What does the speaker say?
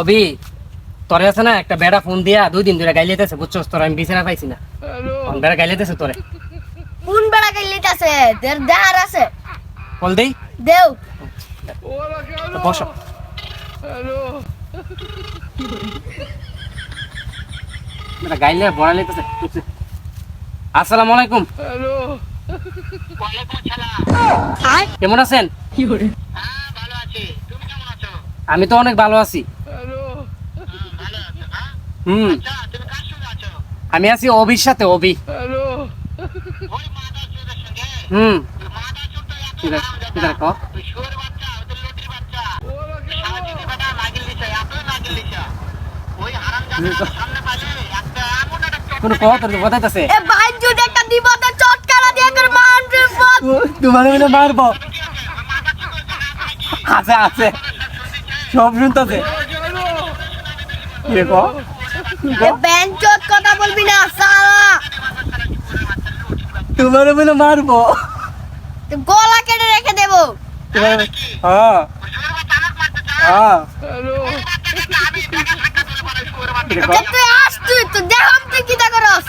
অবি তোরে আছে না একটা বেড়া ফোন দিয়া দুই দিন ধরে গাইলেতেছে বুঝছস? তোর আমি বিছানা পাইছি না। কোন বেড়া গাইলেতেছে তোরে। কোন বেড়া গেলিতে আছে দের দেহার আছে। বল দেই। দেও। বস। বেটা গাইলে বড়া লেতেছে আসসালামু আলাইকুম। কেমন আছেন? আমি তো অনেক ভালো আছি। হুম। আমি আছি অবির সাথে অবি হুম। ঠিক আছে ঠিক আছে কও। কোনো কও তোর কথাইতেছে এ ভাই যদি একটা দিব তো চটকারা দিয়ে করে রে বাপ। মারবো? আছে আছে। সব শুনতেছে? এ বেঞ্চত কথা বলবি না সালা। তোমার বলে মারবো। গলা কেটে রেখে দেব। হ্যাঁ।, হ্যাঁ। তো দেখ তুই কি করস।